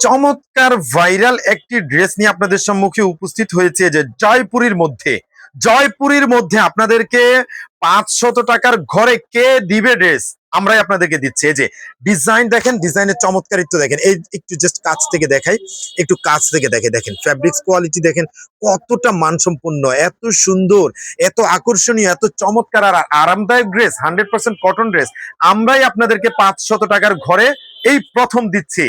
চমৎকার ভাইরাল একটি ড্রেস নিয়ে আপনাদের সম্মুখে উপস্থিত হয়েছে যে জয়পুরীর মধ্যে। জয়পুরীর মধ্যে আপনাদেরকে পাঁচশত টাকার ঘরে কে দিবে ড্রেস? আমরাই আপনাদেরকে দিচ্ছি। এই যে ডিজাইন দেখেন, ডিজাইনের চমৎকারিত্ব দেখেন। এই একটু জাস্ট কাছ থেকে দেখাই। একটু কাছ থেকে দেখে দেখেন। ফ্যাব্রিক্স কোয়ালিটি দেখেন, কতটা মানসম্পন্ন, এত সুন্দর, এত আকর্ষণীয়, এত চমৎকার আর আরামদায়ক dress hundred percent cotton dress আমরাই আপনাদেরকে পাঁচশত টাকার ঘরে এই প্রথম দিচ্ছি।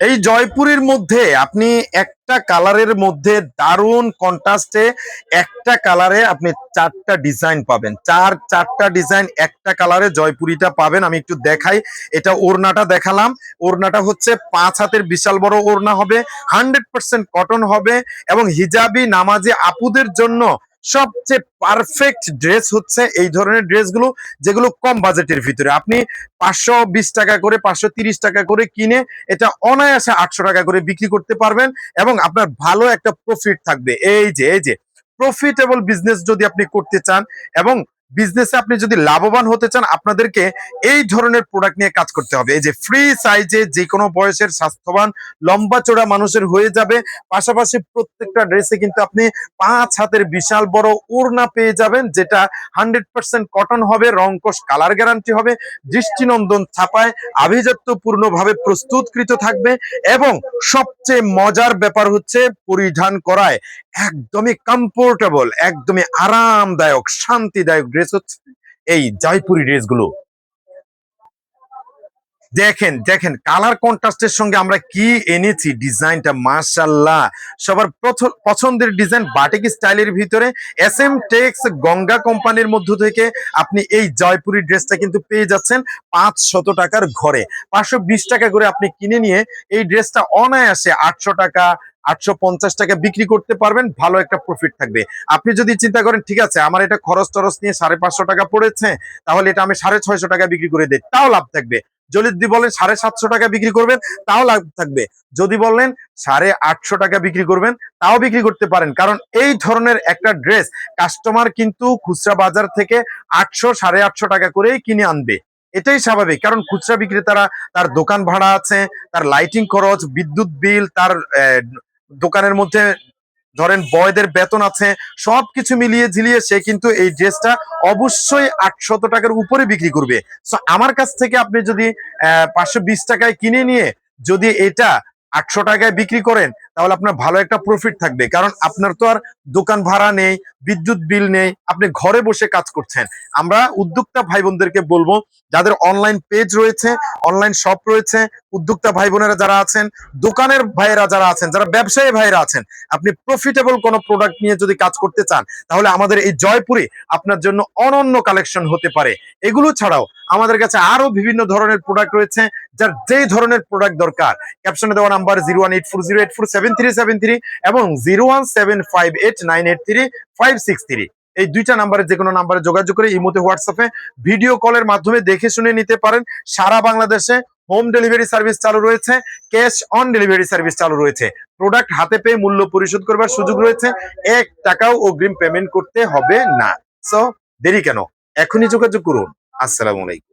এই জয়পুরের মধ্যে আপনি একটা কালারের মধ্যে দারুণ কন্ট্রাস্টে একটা কালারে আপনি চারটা ডিজাইন পাবেন। চার, চারটা ডিজাইন, একটা কালারে জয়পুরিটা পাবেন। আমি একটু দেখাই, এটা ওড়নাটা দেখালাম। ওড়নাটা হচ্ছে পাঁচ হাতের বিশাল বড় ওড়না হবে, হান্ড্রেড পার্সেন্ট কটন হবে এবং হিজাবি নামাজি আপুদের জন্য সবচেয়ে পারফেক্ট ড্রেস হচ্ছে এই ধরনের ড্রেসগুলো যেগুলো কম বাজেটের ভিতরে। আপনি পাঁচশো বিশ টাকা করে, পাঁচশো তিরিশ টাকা করে কিনে এটা অনায়াসে আটশো টাকা করে বিক্রি করতে পারবেন এবং আপনার ভালো একটা প্রফিট থাকবে। এই যে এই যে প্রফিটেবল বিজনেস যদি আপনি করতে চান এবং বিজনেসে আপনি যদি লাভবান হতে চান, আপনাদেরকে এই ধরনের প্রোডাক্ট নিয়ে কাজ করতে হবে। এই যে ফ্রি সাইজে যে কোনো বয়সের স্বাস্থ্যবান, লম্বা চড়া মানুষের হয়ে যাবে। পাশাপাশি প্রত্যেকটা ড্রেসে কিন্তু আপনি পাঁচ হাতের বিশাল বড় ওড়না পেয়ে যাবেন, যেটা হান্ড্রেড পার্সেন্ট কটন হবে, রংকশ কালার গ্যারান্টি হবে, দৃষ্টিনন্দন ছাপায় আভিজাত্যপূর্ণ ভাবে প্রস্তুতকৃত থাকবে এবং সবচেয়ে মজার ব্যাপার হচ্ছে পরিধান করায়। একদমই কমফোর্টেবল একদমই আরামদায়ক, শান্তিদায়ক ড্রেস হচ্ছে এই জয়পুরি ড্রেসগুলো দেখেন দেখেন কালার কন্ট্রাস্টের সঙ্গে আমরা কি এনেছি? ডিজাইনটা মাশাল্লাহ সবার পছন্দের ডিজাইন বাটিক স্টাইলের ভিতরে এস এম টেক্স গঙ্গা কোম্পানির মধ্য থেকে আপনি এই জয়পুরি ড্রেসটা কিন্তু পেয়ে যাচ্ছেন পাঁচ শত টাকার ঘরে। পাঁচশো বিশ টাকা করে আপনি কিনে নিয়ে এই ড্রেসটা অনায়াসে আটশো টাকা আটশো পঞ্চাশ টাকা বিক্রি করতে পারবেন, ভালো একটা প্রফিট থাকবে। আপনি যদি চিন্তা করেন, ঠিক আছে, আমার এটা খরচ টরচ নিয়ে সাড়ে পাঁচশো টাকা পড়েছে, তাহলে এটা আমি সাড়ে ছয়শো টাকা বিক্রি করে দিই। তাও লাভ থাকবে। যদি বলেন সাড়ে সাতশো টাকা বিক্রি করবেন, তাও লাভ থাকবে। যদি বললেন সাড়ে আটশো টাকা বিক্রি করবেন, তাও বিক্রি করতে পারেন। কারণ এই ধরনের একটা ড্রেস কাস্টমার কিন্তু খুচরা বাজার থেকে আটশো, সাড়ে আটশো টাকা করেই কিনে আনবে। এটাই স্বাভাবিক। কারণ খুচরা বিক্রেতারা, তার দোকান ভাড়া আছে, তার লাইটিং খরচ, বিদ্যুৎ বিল তার দোকানের মধ্যে ধরেন বয়দের বেতন আছে, সবকিছু মিলিয়ে ঝিলিয়ে সে কিন্তু এই ড্রেসটা অবশ্যই আটশত টাকার উপরে বিক্রি করবে। আমার কাছ থেকে আপনি যদি পাঁচশো বিশ টাকায় কিনে নিয়ে যদি এটা আটশো টাকায় বিক্রি করেন তাহলে আপনার ভালো একটা প্রফিট থাকবে। কারণ আপনার তো আর দোকান ভাড়া নেই, বিদ্যুৎ বিল নেই, আপনি ঘরে বসে কাজ করছেন। আমরা উদ্যোক্তা ভাই বোনদেরকে বলব, যাদের অনলাইন পেজ রয়েছে অনলাইন শপ রয়েছে, উদ্যোক্তা ভাই বোনেরা যারা আছেন, দোকানের ভাইয়েরা যারা আছেন, যারা ব্যবসায়ী ভাইয়েরা আছেন, আপনি প্রফিটেবল কোনো প্রোডাক্ট নিয়ে যদি কাজ করতে চান, তাহলে আমাদের এই জয়পুরে আপনার জন্য অনন্য কালেকশন হতে পারে। এগুলো ছাড়াও আমাদের কাছে আরও বিভিন্ন ধরনের প্রোডাক্ট রয়েছে, যার যেই ধরনের প্রোডাক্ট দরকার। ক্যাপশনে দেওয়া number zero one eight four zero eight four এবং zero one seven five eight nine eight three five six three এই দুইটা নাম্বারে যে কোনো নাম্বারে যোগাযোগ করে ইমোতে হোয়াটসঅ্যাপে ভিডিও কলের মাধ্যমে দেখে শুনে নিতে পারেন। সারা বাংলাদেশে হোম ডেলিভারি সার্ভিস চালু রয়েছে ক্যাশ অন ডেলিভারি সার্ভিস চালু রয়েছে। প্রোডাক্ট হাতে পেয়ে মূল্য পরিশোধ করবার সুযোগ রয়েছে। এক টাকাও অগ্রিম পেমেন্ট করতে হবে না। সো দেরি কেন? এখনই যোগাযোগ করুন। আসসালামু আলাইকুম।